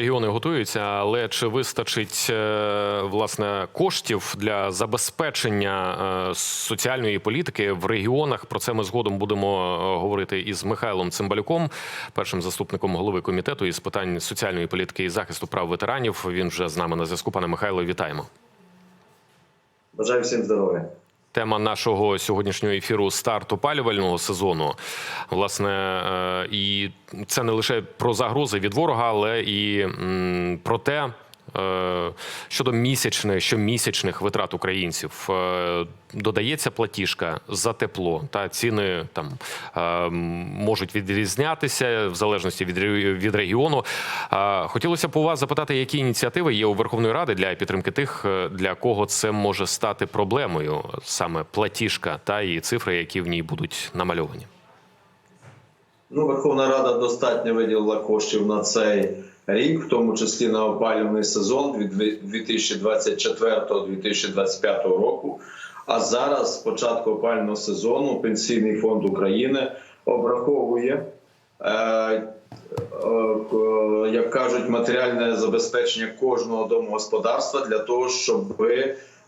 Регіони готуються, але чи вистачить е, власне коштів для забезпечення е, соціальної політики в регіонах? Про це ми згодом будемо е, говорити із Михайлом Цимбалюком, першим заступником голови комітету із питань соціальної політики і захисту прав ветеранів. Він вже з нами на зв'язку. Пане Михайло, вітаємо. Бажаю всім здоров'я. Тема нашого сьогоднішнього ефіру старт опалювального сезону. Власне, е, і це не лише про загрози від ворога, але і про те, щодо місячних, щомісячних витрат українців. Е, Додається платіжка за тепло, та ціни там е, можуть відрізнятися в залежності від від регіону. Е, Хотілося б у вас запитати, які ініціативи є у Верховної Ради для підтримки тих, е, для кого це може стати проблемою, саме платіжка та і цифри, які в ній будуть намальовані. Ну, Верховна Рада достатньо виділила коштів на цей рік, в тому числі на опалювальний сезон від 2024-2025 року. А зараз, з початку опалювального сезону, Пенсійний фонд України обраховує, е, е, як кажуть, матеріальне забезпечення кожного домогосподарства для того, щоб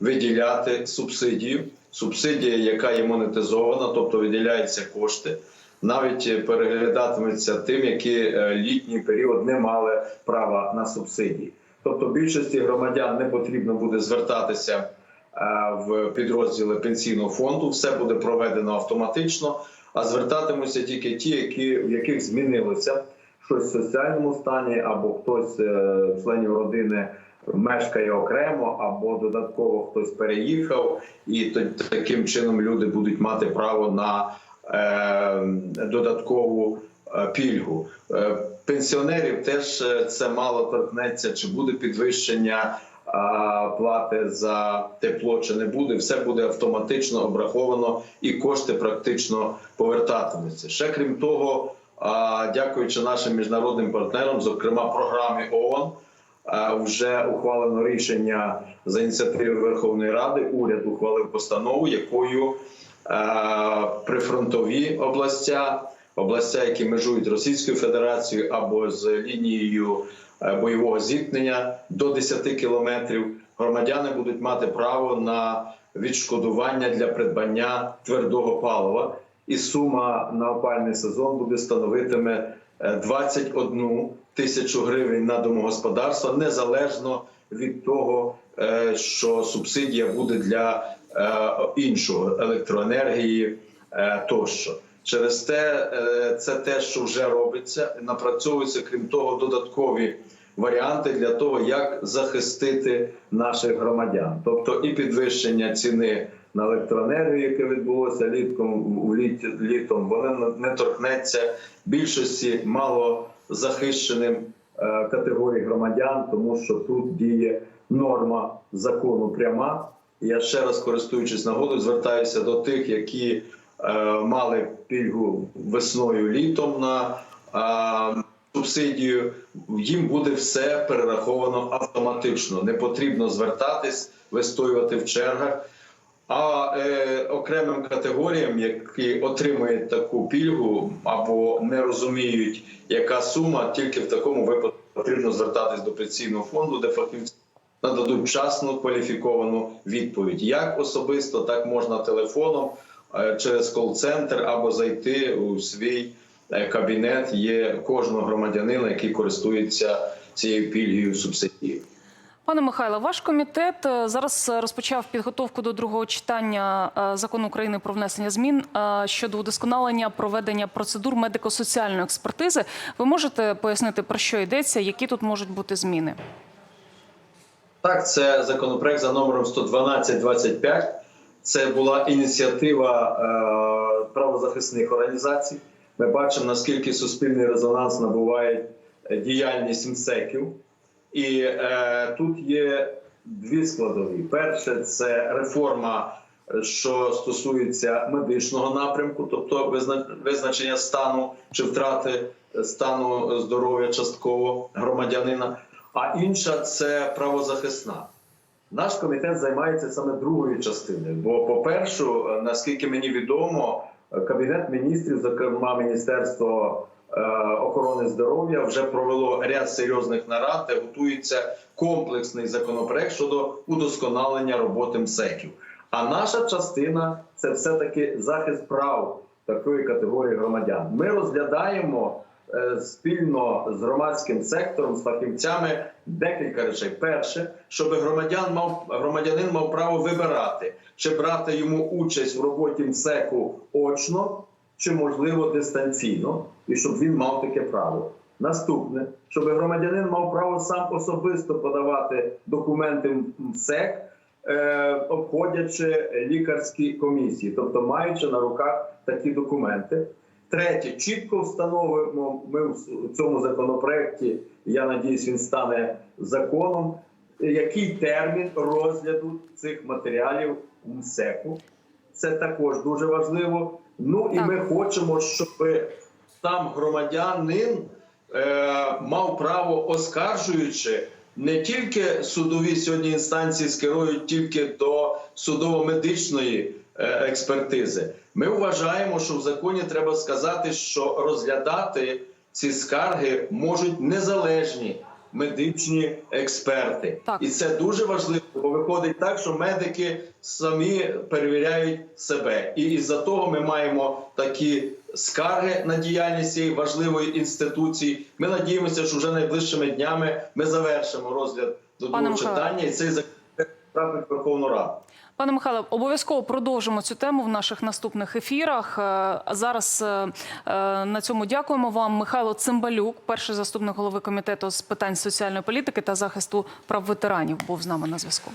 виділяти субсидію. Субсидія, яка є монетизована, тобто виділяються кошти навіть переглядатиметься тим, які е, літній період не мали права на субсидії. Тобто, більшості громадян не потрібно буде звертатися е, в підрозділи пенсійного фонду. Все буде проведено автоматично, а звертатимуться тільки ті, які в яких змінилося щось в соціальному стані, або хтось е, членів родини. Мешкає окремо або додатково хтось переїхав, і таким чином люди будуть мати право на е, додаткову е, пільгу. Е, Пенсіонерів теж е, це мало торкнеться, чи буде підвищення плати за тепло, чи не буде. Все буде автоматично обраховано і кошти практично повертатимуться. Ще крім того, дякуючи нашим міжнародним партнерам, зокрема програмі ООН. Вже ухвалено рішення за ініціативи Верховної Ради. Уряд ухвалив постанову, якою прифронтові областя, областя, які межують Російською Федерацією або з лінією е, бойового зіткнення до 10 кілометрів, громадяни будуть мати право на відшкодування для придбання твердого палива. І сума на опальний сезон буде становитиме е, 21 тисячу гривень на домогосподарство, незалежно від того, е, що субсидія буде для е, іншого електроенергії е, тощо. Через те е, це те, що вже робиться, напрацьовуються крім того, додаткові варіанти для того, як захистити наших громадян, тобто і підвищення ціни на електроенергію, яке відбулося літком літ, літом, воно не торкнеться більшості малозахищеним е, категорій громадян, тому що тут діє норма закону пряма. Я ще раз користуючись нагодою, звертаюся до тих, які е, мали пільгу весною літом на е, субсидію. Їм буде все перераховано автоматично. Не потрібно звертатись, вистоювати в чергах. А е, окремим категоріям, які отримують таку пільгу або не розуміють, яка сума, тільки в такому випадку потрібно звертатись до пенсійного фонду, де фахівці нададуть вчасну кваліфіковану відповідь. Як особисто, так можна телефоном е, через кол-центр або зайти у свій е, кабінет. Є кожного громадянина, який користується цією пільгою субсидією. Пане Михайло, ваш комітет е, зараз розпочав підготовку до другого читання закону України про внесення змін щодо удосконалення проведення процедур медико-соціальної експертизи. Ви можете пояснити про що йдеться, які тут можуть бути зміни? Так, це законопроект за номером 112-25. Це була ініціатива е, правозахисних організацій. Ми бачимо, наскільки суспільний резонанс набуває діяльність МСЕКів. І е, тут є дві складові: перше це реформа, що стосується медичного напрямку, тобто визна- визначення стану чи втрати стану здоров'я частково громадянина. А інша це правозахисна. Наш комітет займається саме другою частиною. Бо, по-перше, наскільки мені відомо, Кабінет міністрів, зокрема Міністерство е, охорони здоров'я вже провело ряд серйозних нарад, де готується комплексний законопроект щодо удосконалення роботи МСЕКів. А наша частина це все-таки захист прав такої категорії громадян. Ми розглядаємо спільно з громадським сектором, з фахівцями декілька речей. Перше, щоб громадян мав громадянин мав право вибирати, чи брати йому участь в роботі МСЕКу очно, чи можливо дистанційно, і щоб він мав таке право. Наступне, щоб громадянин мав право сам особисто подавати документи в МСЕК, е, обходячи лікарські комісії, тобто маючи на руках такі документи. Третє, чітко встановимо ми в цьому законопроекті. Я надіюсь, він стане законом. Який термін розгляду цих матеріалів у МСЕКу? Це також дуже важливо. Ну і Так. ми хочемо, щоб сам громадянин е, мав право оскаржуючи не тільки судові сьогодні інстанції скерують тільки до судово-медичної експертизи. Ми вважаємо, що в законі треба сказати, що розглядати ці скарги можуть незалежні медичні експерти, Так. і це дуже важливо, бо виходить так, що медики самі перевіряють себе, і із-за того ми маємо такі скарги на діяльність цієї важливої інституції. Ми надіємося, що вже найближчими днями ми завершимо розгляд до другого читання, і цей закон потрапить в Верховну Раду. Пане Михайло, обов'язково продовжимо цю тему в наших наступних ефірах. Е, зараз е, е, на цьому дякуємо вам. Михайло Цимбалюк, перший заступник голови комітету з питань соціальної політики та захисту прав ветеранів, був з нами на зв'язку.